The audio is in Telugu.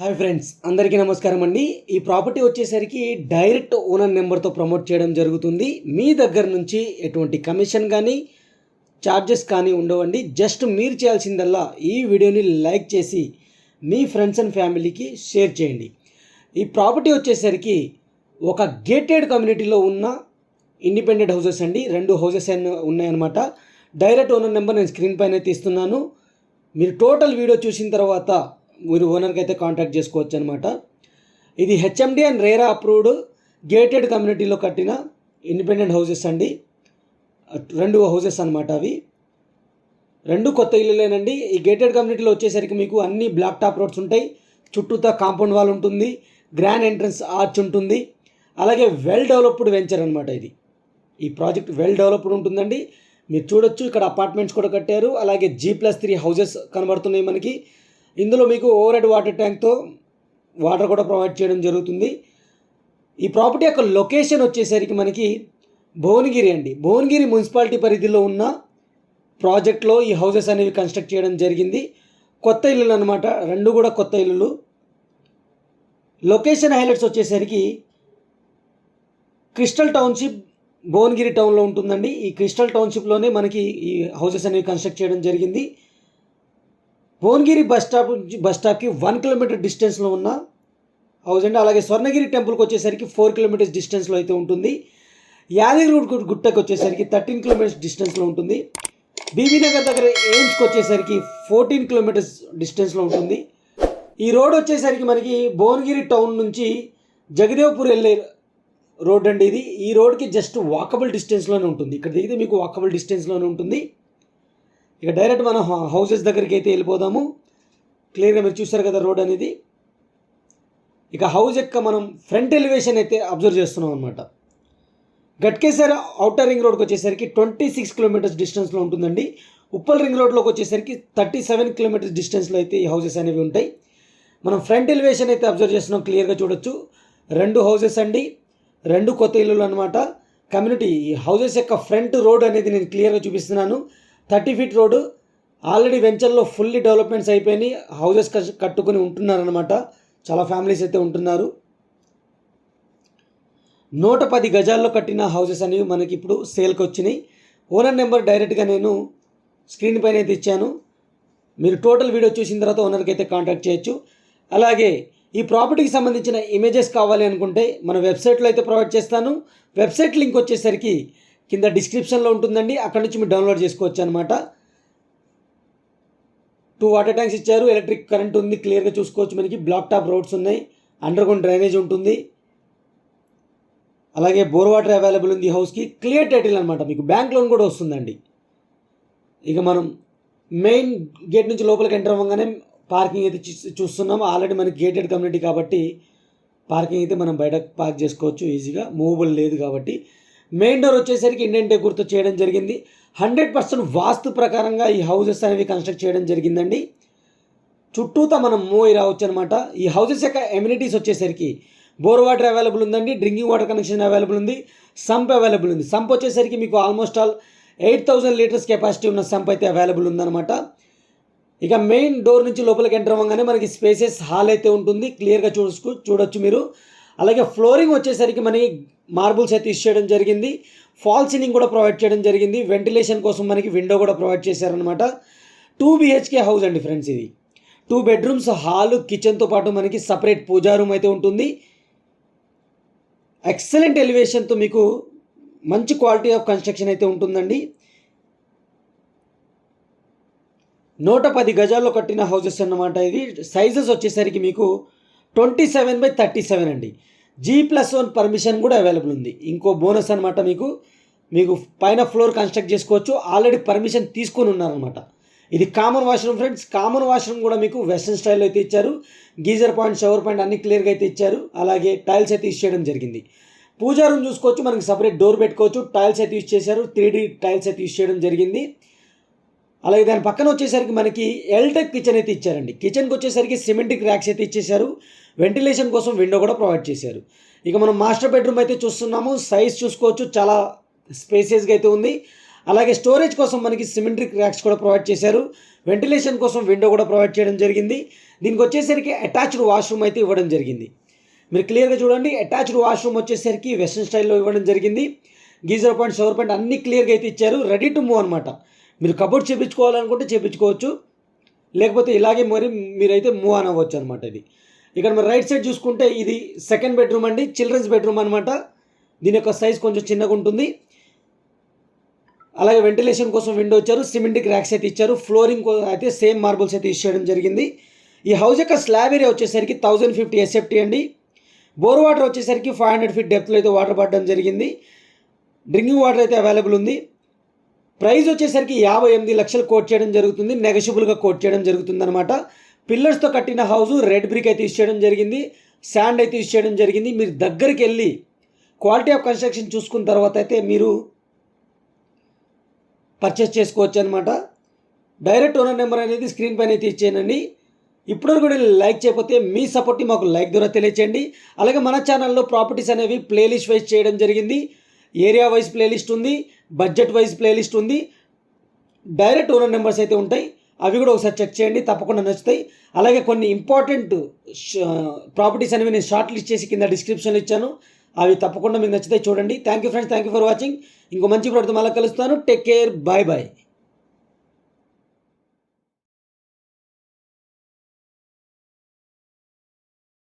హాయ్ ఫ్రెండ్స్ అందరికీ నమస్కారం అండి. ఈ ప్రాపర్టీ వచ్చేసరికి డైరెక్ట్ ఓనర్ నెంబర్తో ప్రమోట్ చేయడం జరుగుతుంది. మీ దగ్గర నుంచి ఎటువంటి కమిషన్ కానీ ఛార్జెస్ కానీ ఉండవండి. జస్ట్ మీరు చేయాల్సిందల్లా ఈ వీడియోని లైక్ చేసి మీ ఫ్రెండ్స్ అండ్ ఫ్యామిలీకి షేర్ చేయండి. ఈ ప్రాపర్టీ వచ్చేసరికి ఒక గేటెడ్ కమ్యూనిటీలో ఉన్న ఇండిపెండెంట్ హౌసెస్ అండి. రెండు హౌసెస్ ఉన్నాయన్నమాట. డైరెక్ట్ ఓనర్ నెంబర్ నేను స్క్రీన్ పైన తీస్తున్నాను. మీరు టోటల్ వీడియో చూసిన తర్వాత మీరు ఓనర్కి అయితే కాంటాక్ట్ చేసుకోవచ్చు అనమాట ఇది HMD and RERA approved gated కమ్యూనిటీలో కట్టిన ఇండిపెండెంట్ హౌసెస్ అండి. రెండు హౌసెస్ అనమాట అవి. రెండు కొత్త ఇల్లులేనండి. ఈ గేటెడ్ కమ్యూనిటీలో వచ్చేసరికి మీకు అన్ని బ్లాక్ టాప్ రోడ్స్ ఉంటాయి. చుట్టూతా కాంపౌండ్ వాల్ ఉంటుంది. గ్రాండ్ ఎంట్రన్స్ ఆర్చ్ ఉంటుంది. అలాగే వెల్ డెవలప్డ్ వెంచర్ అనమాట ఇది. ఈ ప్రాజెక్ట్ వెల్ డెవలప్డ్ ఉంటుందండి. మీరు చూడొచ్చు ఇక్కడ అపార్ట్మెంట్స్ కూడా కట్టారు. అలాగే జీ ప్లస్ త్రీ హౌసెస్ కనబడుతున్నాయి మనకి. ఇందులో మీకు ఓవర్ హెడ్ వాటర్ ట్యాంక్తో వాటర్ కూడా ప్రొవైడ్ చేయడం జరుగుతుంది. ఈ ప్రాపర్టీ యొక్క లొకేషన్ వచ్చేసరికి మనకి భువనగిరి అండి. భువనగిరి మున్సిపాలిటీ పరిధిలో ఉన్న ప్రాజెక్ట్లో ఈ హౌసెస్ అనేవి కన్స్ట్రక్ట్ చేయడం జరిగింది. కొత్త ఇల్లులు అనమాట రెండు కూడా కొత్త ఇల్లులు. లొకేషన్ హైలైట్స్ వచ్చేసరికి క్రిస్టల్ టౌన్షిప్ భువనగిరి టౌన్లో ఉంటుందండి. ఈ క్రిస్టల్ టౌన్షిప్లోనే మనకి ఈ హౌసెస్ అనేవి కన్స్ట్రక్ట్ చేయడం జరిగింది. భువనగిరి బస్ స్టాప్ నుంచి బస్ స్టాప్కి వన్ కిలోమీటర్ డిస్టెన్స్లో ఉన్న హౌస్ అండి అలాగే స్వర్ణగిరి టెంపుల్కి వచ్చేసరికి ఫోర్ కిలోమీటర్స్ డిస్టెన్స్లో అయితే ఉంటుంది. యాదగిరి గుట్టకు వచ్చేసరికి థర్టీన్ కిలోమీటర్స్ డిస్టెన్స్లో ఉంటుంది. బీబీనగర్ దగ్గర ఎయిమ్స్కి వచ్చేసరికి ఫోర్టీన్ కిలోమీటర్స్ డిస్టెన్స్లో ఉంటుంది. ఈ రోడ్ వచ్చేసరికి మనకి భువనగిరి టౌన్ నుంచి జగదేవ్పూర్ వెళ్ళే రోడ్ అండి ఇది. ఈ రోడ్కి జస్ట్ వాకబుల్ డిస్టెన్స్లోనే ఉంటుంది. ఇక్కడ దిగితే మీకు వాకబుల్ డిస్టెన్స్లోనే ఉంటుంది. ఇక డైరెక్ట్ మనం హౌసెస్ దగ్గరికి అయితే వెళ్ళిపోదాము. క్లియర్గా మీరు చూస్తారు కదా రోడ్ అనేది. ఇక హౌస్ యొక్క మనం ఫ్రంట్ ఎలివేషన్ అయితే అబ్జర్వ్ చేస్తున్నాం అనమాట గట్కేసర్ అవుటర్ రింగ్ రోడ్కి వచ్చేసరికి ట్వంటీ సిక్స్ కిలోమీటర్స్ డిస్టెన్స్లో ఉంటుందండి. ఉప్పల్ రింగ్ రోడ్లోకి వచ్చేసరికి థర్టీ సెవెన్ కిలోమీటర్స్ డిస్టెన్స్లో అయితే ఈ హౌసెస్ అనేవి ఉంటాయి. మనం ఫ్రంట్ ఎలివేషన్ అయితే అబ్జర్వ్ చేస్తున్నాం క్లియర్గా చూడొచ్చు. రెండు హౌసెస్ అండి. రెండు కొత్త ఇల్లులు అనమాట కమ్యూనిటీ ఈ హౌసెస్ యొక్క ఫ్రంట్ రోడ్ అనేది నేను క్లియర్గా చూపిస్తున్నాను. థర్టీ ఫీట్ రోడ్డు ఆల్రెడీ వెంచర్లో ఫుల్లీ డెవలప్మెంట్స్ అయిపోయినాయి. హౌసెస్ కట్టుకొని ఉంటున్నారనమాట చాలా ఫ్యామిలీస్ అయితే ఉంటున్నారు. నూట పది గజాల్లో కట్టిన హౌసెస్ అనేవి మనకి ఇప్పుడు సేల్కి వచ్చినాయి ఓనర్ నెంబర్ డైరెక్ట్గా నేను స్క్రీన్ పైన అయితే ఇచ్చాను. మీరు టోటల్ వీడియో చూసిన తర్వాత ఓనర్కి అయితే కాంటాక్ట్ చేయొచ్చు. అలాగే ఈ ప్రాపర్టీకి సంబంధించిన ఇమేజెస్ కావాలి అనుకుంటే మన వెబ్సైట్లో అయితే ప్రొవైడ్ చేస్తాను. వెబ్సైట్ లింక్ వచ్చేసరికి కింద డిస్క్రిప్షన్లో ఉంటుందండి. అక్కడ నుంచి మీరు డౌన్లోడ్ చేసుకోవచ్చు అనమాట టూ వాటర్ ట్యాంక్స్ ఇచ్చారు. ఎలక్ట్రిక్ కరెంట్ ఉంది. క్లియర్గా చూసుకోవచ్చు మనకి. బ్లాక్ టాప్ రోడ్స్ ఉన్నాయి. అండర్ గ్రౌండ్ డ్రైనేజ్ ఉంటుంది. అలాగే బోర్ వాటర్ అవైలబుల్ ఉంది హౌస్కి క్లియర్ టైటిల్ అనమాట మీకు. బ్యాంక్ లోన్ కూడా వస్తుందండి. ఇక మనం మెయిన్ గేట్ నుంచి లోపలికి ఎంటర్ అవ్వగానే పార్కింగ్ అయితే చూ- చూస్తున్నాం. ఆల్రెడీ మనకి గేటెడ్ కమ్యూనిటీ కాబట్టి పార్కింగ్ అయితే మనం బయట పార్క్ చేసుకోవచ్చు. ఈజీగా మూవబుల్ లేదు కాబట్టి. మెయిన్ డోర్ వచ్చేసరికి ఇండియన్ గుర్తు చేయడం జరిగింది. హండ్రెడ్ పర్సెంట్ వాస్తు ప్రకారంగా ఈ హౌసెస్ అనేవి కన్స్ట్రక్ట్ చేయడం జరిగిందండి. చుట్టూతా మనం మూవ్ అయి రావచ్చు అనమాట ఈ హౌసెస్ యొక్క ఎమ్యూనిటీస్ వచ్చేసరికి బోర్ వాటర్ అవైలబుల్ ఉందండి డ్రింకింగ్ వాటర్ కనెక్షన్ అవైలబుల్ ఉంది సంప్ అవైలబుల్ ఉంది. సంప్ వచ్చేసరికి మీకు almost all eight thousand litres capacity ఉన్న సంప్ అయితే అవైలబుల్ ఉందన్నమాట. ఇక మెయిన్ డోర్ నుంచి లోపలికి ఎంటర్ అవ్వగానే మనకి స్పేసెస్ హాల్ అయితే ఉంటుంది. క్లియర్గా చూసుకో చూడొచ్చు మీరు. అలాగే ఫ్లోరింగ్ వచ్చేసరికి మనకి మార్బుల్స్ అయితే ఇష్యూ చేయడం జరిగింది. ఫాల్ సీలింగ్ కూడా ప్రొవైడ్ చేయడం జరిగింది. వెంటిలేషన్ కోసం మనకి విండో కూడా ప్రొవైడ్ చేశారనమాట టూ బిహెచ్కే హౌస్ అండి ఫ్రెండ్స్ ఇది. టూ బెడ్రూమ్స్ హాల్ కిచెన్తో పాటు మనకి సపరేట్ పూజా రూమ్ అయితే ఉంటుంది. ఎక్సలెంట్ ఎలివేషన్తో మీకు మంచి క్వాలిటీ ఆఫ్ కన్స్ట్రక్షన్ అయితే ఉంటుందండి. నూట పది గజాల్లో కట్టిన హౌసెస్ అన్నమాట ఇది. సైజెస్ వచ్చేసరికి మీకు twenty seven by thirty seven అండి. జీ ప్లస్ వన్ పర్మిషన్ కూడా అవైలబుల్ ఉంది. ఇంకో బోనస్ అనమాట మీకు. మీకు పైన ఫ్లోర్ కన్స్ట్రక్ట్ చేసుకోవచ్చు. ఆల్రెడీ పర్మిషన్ తీసుకొని ఉన్నారనమాట ఇది common washroom friends common washroom కూడా మీకు వెస్ట్రన్ స్టైల్లో అయితే ఇచ్చారు. గీజర్ పాయింట్ షవర్ పాయింట్ అన్ని క్లియర్గా అయితే ఇచ్చారు. అలాగే టైల్స్ అయితే యూస్ చేయడం జరిగింది. పూజా రూమ్ చూసుకోవచ్చు. మనకి సపరేట్ డోర్ పెట్టుకోవచ్చు. టైల్స్ అయితే యూస్ చేశారు. త్రీ టైల్స్ అయితే యూస్ చేయడం జరిగింది. అలాగే దాని పక్కన వచ్చేసరికి మనకి ఎల్టెక్ కిచెన్ అయితే ఇచ్చారండి. కిచెన్కి వచ్చేసరికి సిమెంటిక్ ర్యాక్స్ అయితే ఇచ్చేశారు. వెంటిలేషన్ కోసం విండో కూడా ప్రొవైడ్ చేశారు. ఇక మనం మాస్టర్ బెడ్రూమ్ అయితే చూస్తున్నాము. సైజ్ చూసుకోవచ్చు. చాలా స్పేసియస్గా అయితే ఉంది. అలాగే స్టోరేజ్ కోసం మనకి సిమెంట్రిక్ ర్యాక్స్ కూడా ప్రొవైడ్ చేశారు. వెంటిలేషన్ కోసం విండో కూడా ప్రొవైడ్ చేయడం జరిగింది. దీనికి వచ్చేసరికి అటాచ్డ్ వాష్రూమ్ అయితే ఇవ్వడం జరిగింది. మీరు క్లియర్గా చూడండి. అటాచ్డ్ వాష్రూమ్ వచ్చేసరికి వెస్ట్రన్ స్టైల్లో ఇవ్వడం జరిగింది. గీజర్ పాయింట్ షవర్ పాయింట్ అన్ని క్లియర్గా అయితే ఇచ్చారు. రెడీ టు మూవ్ అనమాట మీరు కబోర్డ్ చేపించుకోవాలనుకుంటే చేపించుకోవచ్చు. లేకపోతే ఇలాగే మరి మీరైతే మూవ్ ఆన్ అవ్వచ్చు అనమాట ఇది. ఇక్కడ మనం రైట్ సైడ్ చూసుకుంటే ఇది సెకండ్ బెడ్రూమ్ అండి చిల్డ్రన్స్ బెడ్రూమ్ అనమాట దీని యొక్క సైజ్ కొంచెం చిన్నగా ఉంటుంది. అలాగే వెంటిలేషన్ కోసం విండో ఇచ్చారు సిమెంటిక్ ర్యాక్స్ అయితే ఇచ్చారు ఫ్లోరింగ్ అయితే సేమ్ మార్బుల్స్ అయితే యూస్ చేయడం జరిగింది. ఈ హౌస్ యొక్క స్లాబ్ ఏరియా వచ్చేసరికి థౌజండ్ ఫిఫ్టీ ఎస్ఎఫ్టీ అండి. బోర్ వాటర్ వచ్చేసరికి ఫైవ్ హండ్రెడ్ ఫీట్ డెప్త్లో అయితే వాటర్ పడడం జరిగింది. డ్రింకింగ్ వాటర్ అయితే అవైలబుల్ ఉంది. ప్రైస్ వచ్చేసరికి యాభై ఎనిమిది లక్షలు కోట్ చేయడం జరుగుతుంది. నెగషిబుల్గా కోట్ చేయడం జరుగుతుంది అనమాట పిల్లర్స్తో కట్టిన హౌస్ రెడ్ బ్రిక్ అయితే యూస్ చేయడం జరిగింది శాండ్ అయితే యూస్ చేయడం జరిగింది. మీరు దగ్గరికి వెళ్ళి క్వాలిటీ ఆఫ్ కన్స్ట్రక్షన్ చూసుకున్న తర్వాత అయితే మీరు పర్చేస్ చేసుకోవచ్చు అనమాట డైరెక్ట్ ఓనర్ నెంబర్ అనేది స్క్రీన్ పైన అయితే ఇచ్చేయనండి ఇప్పటివరకు కూడా లైక్ చేయకపోతే మీ సపోర్ట్ని మాకు లైక్ ద్వారా తెలియచేయండి. అలాగే మన ఛానల్లో ప్రాపర్టీస్ అనేవి ప్లేలిస్ట్ వైజ్ చేయడం జరిగింది. ఏరియా వైజ్ ప్లేలిస్ట్ ఉంది బడ్జెట్ వైజ్ ప్లేలిస్ట్ ఉంది. డైరెక్ట్ ఓనర్ నెంబర్స్ అయితే ఉంటాయి. అవి కూడా ఒకసారి చెక్ చేయండి తప్పకుండా నచ్చుతాయి. అలాగే కొన్ని ఇంపార్టెంట్ ప్రాపర్టీస్ అనేవి నేను షార్ట్ లిస్ట్ చేసి కింద డిస్క్రిప్షన్లో ఇచ్చాను. అవి తప్పకుండా మీకు నచ్చుతాయి చూడండి. Thank you friends thank you for watching ఇంకో మంచి ప్రోడక్ట్ మళ్ళీ కలుస్తాను. Take care bye bye